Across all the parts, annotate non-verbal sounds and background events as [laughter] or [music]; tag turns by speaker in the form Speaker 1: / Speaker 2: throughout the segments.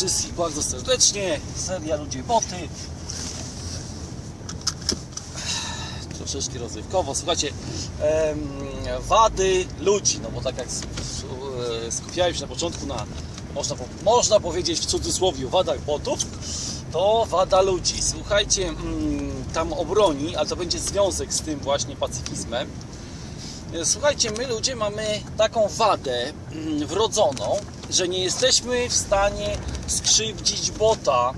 Speaker 1: wszystkich bardzo serdecznie. Seria Ludzie Boty. Troszeczkę rozrywkowo. Słuchajcie, em, wady ludzi, no bo tak jak e, skupiałem się na początku na, można, można powiedzieć w cudzysłowie, wadach botów, to wada ludzi. Słuchajcie, mm, tam obroni, ale to będzie związek z tym właśnie pacyfizmem. E, Słuchajcie, my ludzie mamy taką wadę mm, wrodzoną, że nie jesteśmy w stanie skrzywdzić bota.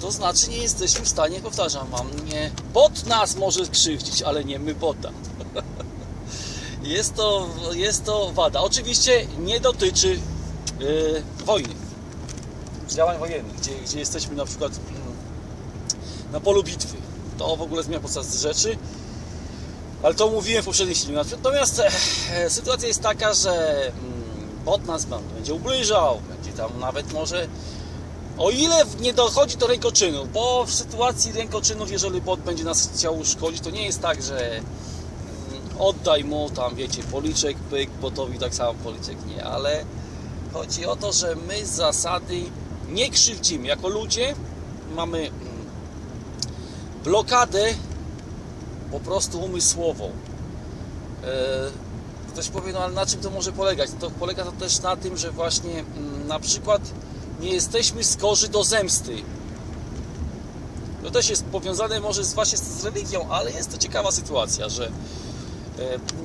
Speaker 1: To znaczy nie jesteśmy w stanie, powtarzam wam, nie. Bot nas może skrzywdzić, ale nie my bota. [laughs] Jest to, jest to wada. Oczywiście nie dotyczy yy, wojny, działań wojennych, gdzie, gdzie jesteśmy na przykład mm, na polu bitwy. To w ogóle zmienia podstać rzeczy. Ale to mówiłem w poprzednim filmie. Natomiast e, sytuacja jest taka, że bot nas będzie ubliżał, będzie tam nawet może. O ile nie dochodzi do rękoczynów, bo w sytuacji rękoczynów, jeżeli bot będzie nas chciał uszkodzić, to nie jest tak, że mm, oddaj mu tam, wiecie, policzek, pyk, botowi tak samo policzek nie, ale chodzi o to, że my z zasady nie krzywdzimy. Jako ludzie mamy mm, blokadę po prostu umysłową. Ktoś powie, no ale na czym to może polegać? To polega to też na tym, że właśnie mm, na przykład nie jesteśmy skorzy do zemsty. To też jest powiązane może właśnie z religią, ale jest to ciekawa sytuacja, że e,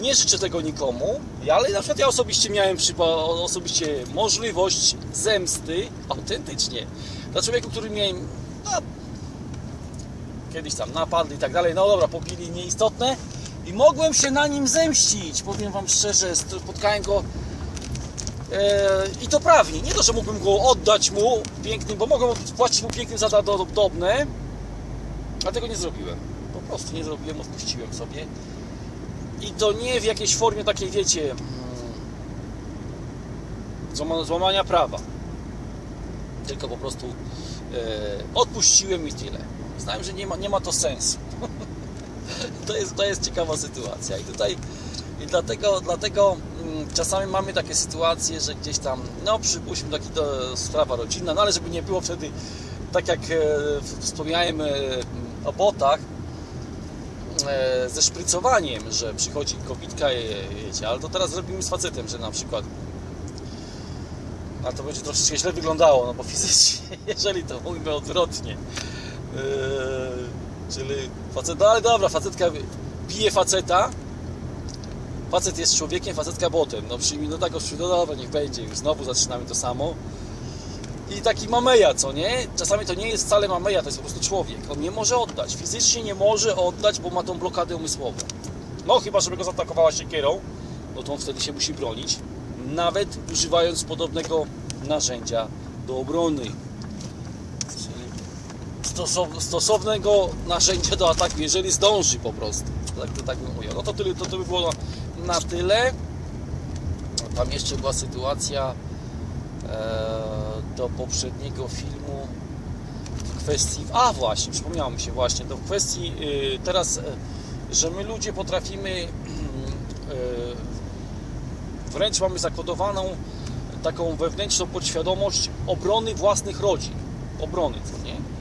Speaker 1: nie życzę tego nikomu, ale na przykład ja osobiście miałem osobiście możliwość zemsty autentycznie dla człowieka, który mnie no, kiedyś tam napadli i tak dalej, no dobra, pobili nieistotne i mogłem się na nim zemścić, powiem Wam szczerze, spotkałem go e, i to prawnie, nie to, że mógłbym go oddać mu pięknym, bo mogłem płacić mu pięknym za podobne, a tego nie zrobiłem, po prostu nie zrobiłem, odpuściłem sobie i to nie w jakiejś formie takiej, wiecie, mm, złama- złamania prawa, tylko po prostu e, odpuściłem i tyle. Znałem, że nie ma, nie ma to sensu. [laughs] to, jest, to jest ciekawa sytuacja i tutaj i dlatego, dlatego mm, czasami mamy takie sytuacje, że gdzieś tam, no przypuśćmy taki to sprawa rodzinna, no ale żeby nie było wtedy, tak jak e, wspomniałem e, o botach, e, ze szprycowaniem, że przychodzi kobitka, e, wiecie, ale to teraz zrobimy z facetem, że na przykład a to będzie troszeczkę źle wyglądało, no bo fizycznie, [laughs] jeżeli to mówimy odwrotnie, yy, czyli facet, no ale dobra, facetka bije faceta, facet jest człowiekiem, facetka botem, no przyjmij, no tak, no dobra, niech będzie, już znowu zaczynamy to samo. I taki mameja, co nie? Czasami to nie jest wcale mameja, to jest po prostu człowiek. On nie może oddać, fizycznie nie może oddać, bo ma tą blokadę umysłową. No chyba, żeby go zaatakowała siekierą, no to on wtedy się musi bronić, nawet używając podobnego narzędzia do obrony. Stosownego narzędzia do ataku, jeżeli zdąży po prostu. Tak, to, tak bym ujął. No to, tyle, to, to by było na tyle. Tam jeszcze była sytuacja e, do poprzedniego filmu w kwestii. A właśnie, przypomniało mi się właśnie, w kwestii y, teraz, e, że my ludzie potrafimy y, [clears throat] wręcz mamy zakodowaną taką wewnętrzną podświadomość obrony własnych rodzin. Obrony, co nie?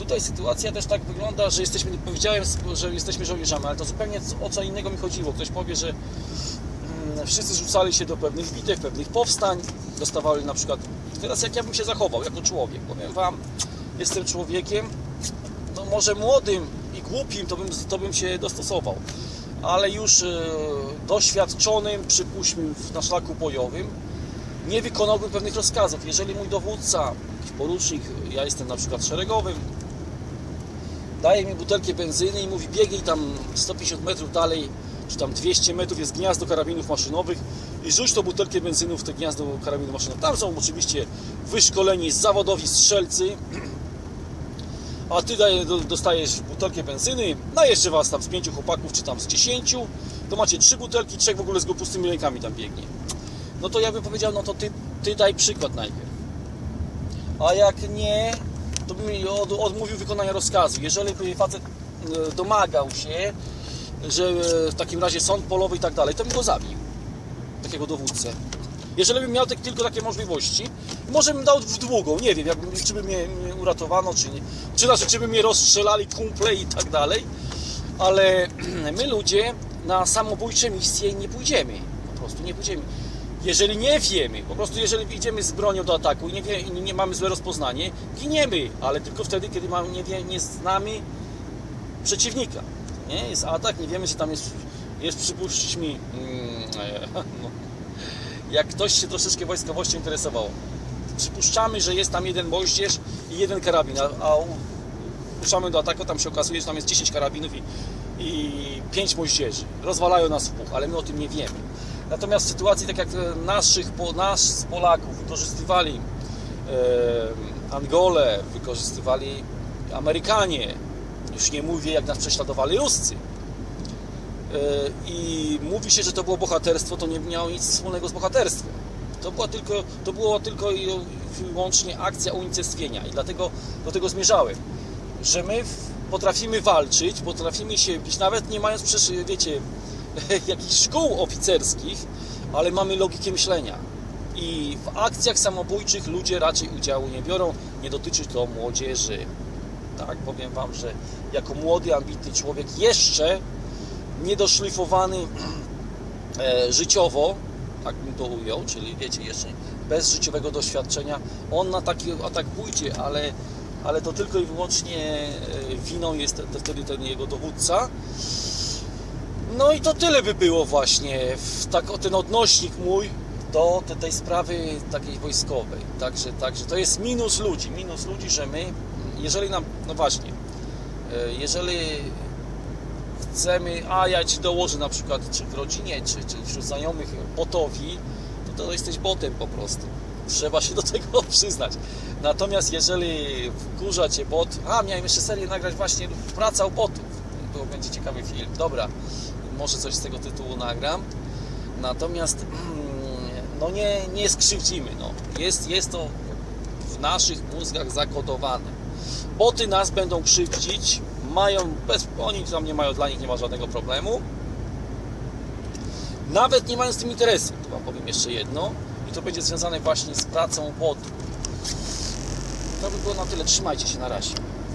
Speaker 1: Tutaj sytuacja też tak wygląda, że jesteśmy, powiedziałem, że jesteśmy żołnierzami, ale to zupełnie o co innego mi chodziło. Ktoś powie, że mm, wszyscy rzucali się do pewnych bitew, pewnych powstań, dostawali na przykład. Teraz jak ja bym się zachował jako człowiek? Powiem Wam, jestem człowiekiem, no może młodym i głupim, to bym, to bym się dostosował, ale już e, doświadczonym, przypuśćmy, na szlaku bojowym, nie wykonałbym pewnych rozkazów. Jeżeli mój dowódca, porucznik, ja jestem na przykład szeregowym, daje mi butelkę benzyny i mówi biegnij tam 150 metrów dalej, czy tam 200 metrów jest gniazdo karabinów maszynowych i rzuć tą butelkę benzyny w te gniazdo karabinów maszynowych. Tam są oczywiście wyszkoleni zawodowi strzelcy, a ty dostajesz butelkę benzyny, no jeszcze was tam z pięciu chłopaków, czy tam z dziesięciu, to macie trzy butelki, trzech w ogóle z pustymi rękami tam biegnie. No to ja bym powiedział, no to ty, ty daj przykład najpierw. A jak nie, to bym odmówił wykonania rozkazu. Jeżeli facet e, domagał się, że e, w takim razie sąd polowy i tak dalej, to bym go zabił. Takiego dowódcę. Jeżeli bym miał tylko takie możliwości, może bym dał w długą, nie wiem, jakby, czy by mnie uratowano, czy nie. Czy, znaczy, czy by mnie rozstrzelali kumple i tak dalej. Ale [clears throat] my ludzie na samobójcze misje nie pójdziemy. Po prostu nie pójdziemy. Jeżeli nie wiemy, po prostu jeżeli idziemy z bronią do ataku i nie, wie, nie mamy złe rozpoznanie, giniemy, ale tylko wtedy, kiedy mamy, nie, wie, nie znamy przeciwnika. Nie? Jest atak, nie wiemy, czy tam jest, jest przypuśćmy, mm, [laughs] no, jak ktoś się troszeczkę wojskowością interesował, przypuszczamy, że jest tam jeden moździerz i jeden karabin, a, a ruszamy do ataku, tam się okazuje, że tam jest 10 karabinów i, i 5 moździerzy. Rozwalają nas w puch, ale my o tym nie wiemy. Natomiast w sytuacji, tak jak e, naszych, po, nas Polaków wykorzystywali e, Angolę, wykorzystywali Amerykanie, już nie mówię jak nas prześladowali Ruscy. E, I mówi się, że to było bohaterstwo, to nie miało nic wspólnego z bohaterstwem. To była tylko, to było tylko i wyłącznie akcja unicestwienia i dlatego do tego zmierzałem, że my potrafimy walczyć, potrafimy się bić, nawet nie mając wiecie, [laughs] jakichś szkół oficerskich, ale mamy logikę myślenia. I w akcjach samobójczych ludzie raczej udziału nie biorą, nie dotyczy to młodzieży. Tak, powiem Wam, że jako młody, ambitny człowiek, jeszcze niedoszlifowany [clears throat] e, życiowo, tak bym to ujął, czyli wiecie, jeszcze bez życiowego doświadczenia, on na taki atak pójdzie, ale, ale to tylko i wyłącznie e, winą jest te- wtedy ten jego dowódca. No i to tyle by było właśnie, w, tak, o ten odnośnik mój do te, tej sprawy takiej wojskowej. Także, także to jest minus ludzi, minus ludzi, że my, jeżeli nam, no właśnie, e, jeżeli chcemy, a ja ci dołożę na przykład, czy w rodzinie, czy, czy wśród znajomych botowi, to, to jesteś botem po prostu. Trzeba się do tego [laughs] przyznać. Natomiast jeżeli wkurza cię bot, a miałem jeszcze serię nagrać właśnie praca u botów, to będzie ciekawy film. Dobra, może coś z tego tytułu nagram. Natomiast no nie, nie skrzywdzimy. No. Jest, jest to w naszych mózgach zakodowane. Boty nas będą krzywdzić, mają, bez, oni tam nie mają, dla nich nie ma żadnego problemu. Nawet nie mają z tym interesu, Wam powiem jeszcze jedno. I to będzie związane właśnie z pracą botu. To by było na tyle. Trzymajcie się na razie.